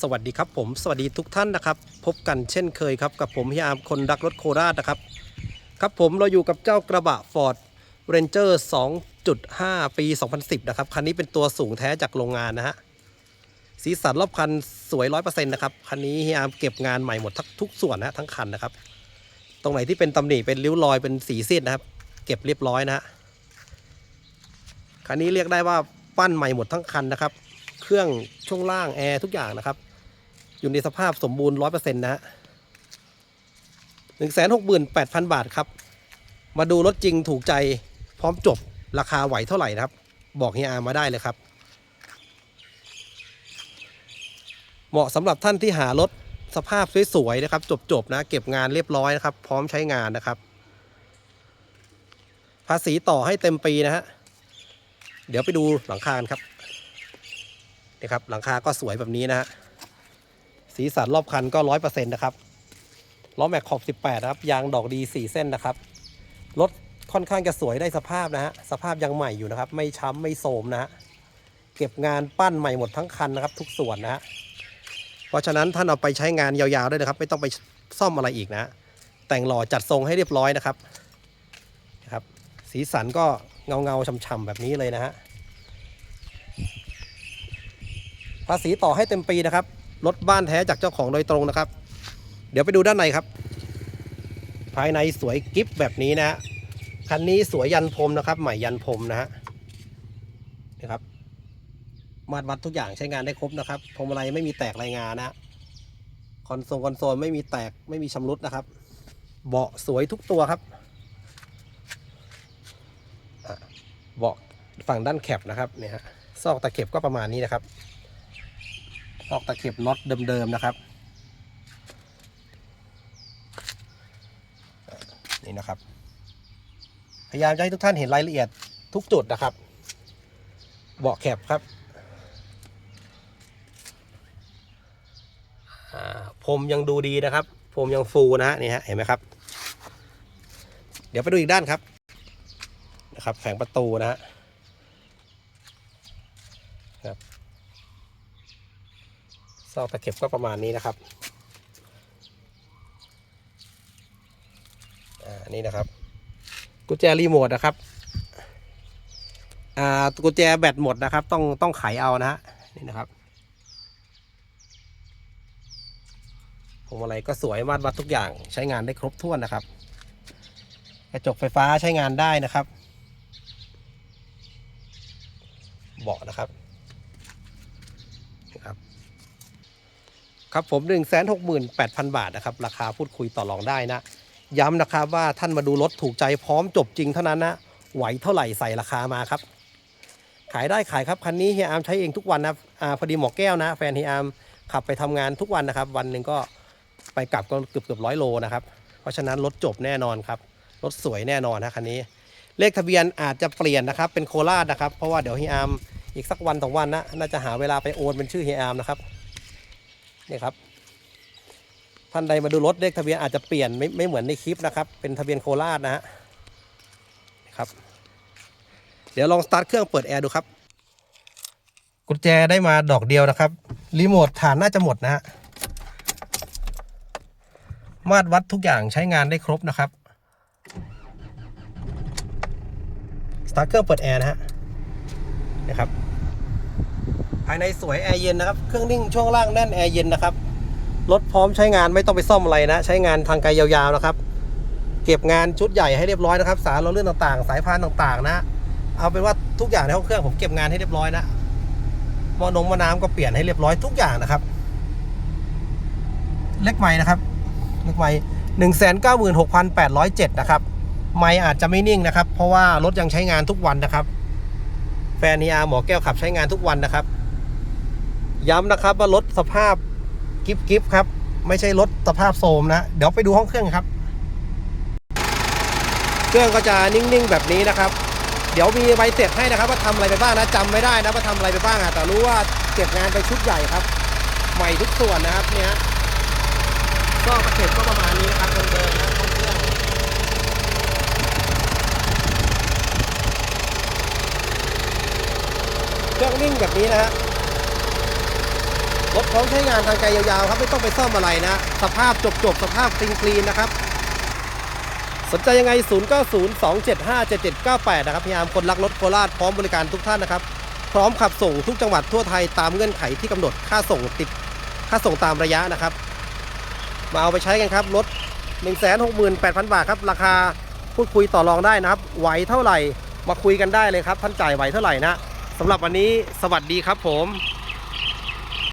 สวัสดีครับผมสวัสดีทุกท่านนะครับ พบกันเช่นเคยครับกับผมพี่อาร์มคนรักรถโคราชนะครับ ครับผมเราอยู่กับเจ้ากระบะ Ford Ranger 2.5 ปี 2010 นะครับ คันนี้เป็นตัวสูงแท้จากโรงงานนะฮะสีสันรอบคันสวย 100%นะครับ คันนี้พี่อาร์มเก็บงานใหม่หมดทั้งทุกส่วนนะฮะทั้งคันนะครับ ตรงไหนที่เป็นตำหนิเป็นริ้วรอยเป็นสีซีดนะครับ เก็บเรียบร้อยนะฮะคันนี้เรียกได้ว่าปั้นใหม่หมดทั้งคันนะครับ เครื่องช่วงล่างแอร์ทุกอย่างนะครับ อยู่ในสภาพสมบูรณ์ร้อยเปอร์เซ็นต์นะฮะหนึ่งแสนหกหมื่นแปดพันบาทครับ มาดูรถจริงถูกใจพร้อมจบราคาไหวเท่าไหร่นะครับ บอกเฮียอาร์มาได้เลยครับ เหมาะสำหรับท่านที่หารถสภาพสวยๆนะครับ จบๆนะ เก็บงานเรียบร้อยนะครับ พร้อมใช้งานนะครับ ภาษีต่อให้เต็มปีนะฮะเดี๋ยวไปดูหลังคากันครับนี่ครับหลังคาก็สวยแบบนี้นะฮะ สีสันรอบคันก็ร้อยเปอร์เซ็นต์นะครับล้อแม็กขอบ 18 นะครับ ยางดอกดี 4 เส้นนะครับ รถค่อนข้างจะสวยได้สภาพนะฮะ สภาพยังใหม่อยู่นะครับ ไม่ช้ำไม่โทรมนะฮะ เก็บงานปั้นใหม่หมดทั้งคันนะครับ ทุกส่วนนะฮะ เพราะฉะนั้นท่านเอาไปใช้งานยาวๆได้เลยครับ ไม่ต้องไปซ่อมอะไรอีกนะ แต่งหล่อจัดทรงให้เรียบร้อยนะครับ นะครับ สีสันก็เงาเงาๆช่ำๆแบบนี้เลยนะฮะ ภาษีต่อให้เต็มปีนะครับ รถบ้านแท้จากเจ้าของโดยตรงนะครับ เดี๋ยวไปดูด้านในครับ ภายในสวยกิฟแบบนี้นะฮะคันนี้สวยยันพรมนะครับ ใหม่ยันพรมนะฮะนะครับมาดวัดทุกอย่างใช้งานได้ครบนะครับพวงมาลัยไม่มีแตกรายงานนะฮะคอนโซลคอนโซลไม่มีแตกไม่มีชำรุดนะครับ เบาะสวยทุกตัวครับเบาะฝั่งด้านแคบนะครับเนี่ยฮะซอกตะเข็บก็ประมาณนี้นะครับ ซอกตะเข็บน็อตเดิมๆนะครับ นี่นะครับ พยายามจะให้ทุกท่านเห็นรายละเอียดทุกจุดนะครับ เบาะแคบครับอ่าพรมยังดูดีนะครับพรมยังฟูนะฮะนี่ฮะเห็นไหมครับ เดี๋ยวไปดูอีกด้านครับนะครับแผงประตูนะฮะครับ ซอกตะเข็บก็ประมาณนี้นะครับอ่านี่นะครับ กุญแจรีโมทนะครับอ่ากุญแจแบตหมดนะครับ ต้องต้องไขเอานะฮะนี่นะครับพวงมาลัยก็สวยมาดวัดทุกอย่างใช้งานได้ครบถ้วนนะครับ กระจกไฟฟ้าใช้งานได้นะครับ เบาะนะครับ ครับผม 1 6 8 0 0 0 บาทนะครับ ราคาพูดคุยต่อรองได้นะ ย้ำนะครับว่าท่านมาดูรถถูกใจพร้อมจบจริงเท่านั้นนะไหวเท่าไหร่ใส่ราคามาครับ ขายได้ขายครับ คันนี้เฮียอาร์มใช้เองทุกวันนะอ่าพอดีหมอแก้วนะ แฟนเฮียอาร์มขับไปทำงานทุกวันนะครับ วันหนึ่งก็ไปกลับก็เกือบเกือบร้อยโลนะครับ เพราะฉะนั้นรถจบแน่นอนครับ รถสวยแน่นอนนะคันนี้ เลขทะเบียนอาจจะเปลี่ยนนะครับเป็นโคราชนะครับ เพราะว่าเดี๋ยวเฮียอาร์มอีกสักวันสองวันนะน่าจะหาเวลาไปโอนเป็นชื่อเฮียอาร์มนะครับ นี่ครับ ท่านใดมาดูรถเลขทะเบียนอาจจะเปลี่ยนไม่ไม่เหมือนในคลิปนะครับ เป็นทะเบียนโคราชนะฮะครับ เดี๋ยวลองสตาร์ทเครื่องเปิดแอร์ดูครับ กุญแจได้มาดอกเดียวนะครับ รีโมทฐานน่าจะหมดนะฮะ มาตรวัดทุกอย่างใช้งานได้ครบนะครับ สตาร์ทเครื่องเปิดแอร์นะฮะนะครับายในสวยแอร์เย็นนะครับ เครื่องนิ่งช่วงล่างแน่นแอร์เย็นนะครับ รถพร้อมใช้งานไม่ต้องไปซ่อมอะไรนะ ใช้งานทางไกลยาวๆนะครับ เก็บงานชุดใหญ่ให้เรียบร้อยนะครับ สารเราเลื่อนต่างๆ สายพานต่างๆ นะ เอาเป็นว่าทุกอย่างในห้องเครื่องผมเก็บงานให้เรียบร้อยนะมอนงมอน้ำก็เปลี่ยนให้เรียบร้อยทุกอย่างนะครับ เล็กไม้นะครับ เล็กไม้หนึ่งแสนเก้าหมื่นหกพันแปดร้อยเจ็ดนะครับ ไม้อาจจะไม่นิ่งนะครับ เพราะว่ารถยังใช้งานทุกวันนะครับ แฟนนีอาหมอแก้วขับใช้งานทุกวันนะครับ ย้ำนะครับว่ารถสภาพกิฟกิฟครับ ไม่ใช่รถสภาพโทรมนะ เดี๋ยวไปดูห้องเครื่องครับ เครื่องก็จะนิ่งๆแบบนี้นะครับ เดี๋ยวมีใบเสร็จให้นะครับ ว่าทำอะไรไปบ้างนะจำไม่ได้นะว่าทำอะไรไปบ้างอะแต่รู้ว่าเก็บงานไปชุดใหญ่ครับ ใหม่ทุกส่วนนะครับเนี่ยก็ตะเข็บก็ประมาณนี้นะครับเดิมๆนะห้องเครื่องเครื่องนิ่งแบบนี้นะฮะ พร้อมใช้งานทางไกลยาวๆครับไม่ต้องไปซ่อมอะไรนะ สภาพจบๆ สภาพคลีนๆนะครับ สนใจยังไง 0 9 0 2 7 5 7 7 9 8 นะครับพยายามคนรักรถโคราชพร้อมบริการทุกท่านนะครับ พร้อมขับส่งทุกจังหวัดทั่วไทยตามเงื่อนไขที่กำหนดค่าส่งติดค่าส่งตามระยะนะครับ มาเอาไปใช้กันครับรถ 168,000 บาทครับราคาพูดคุยต่อรองได้นะครับ ไหวเท่าไหร่มาคุยกันได้เลยครับท่านจ่ายไหวเท่าไหร่นะสำหรับวันนี้สวัสดีครับผม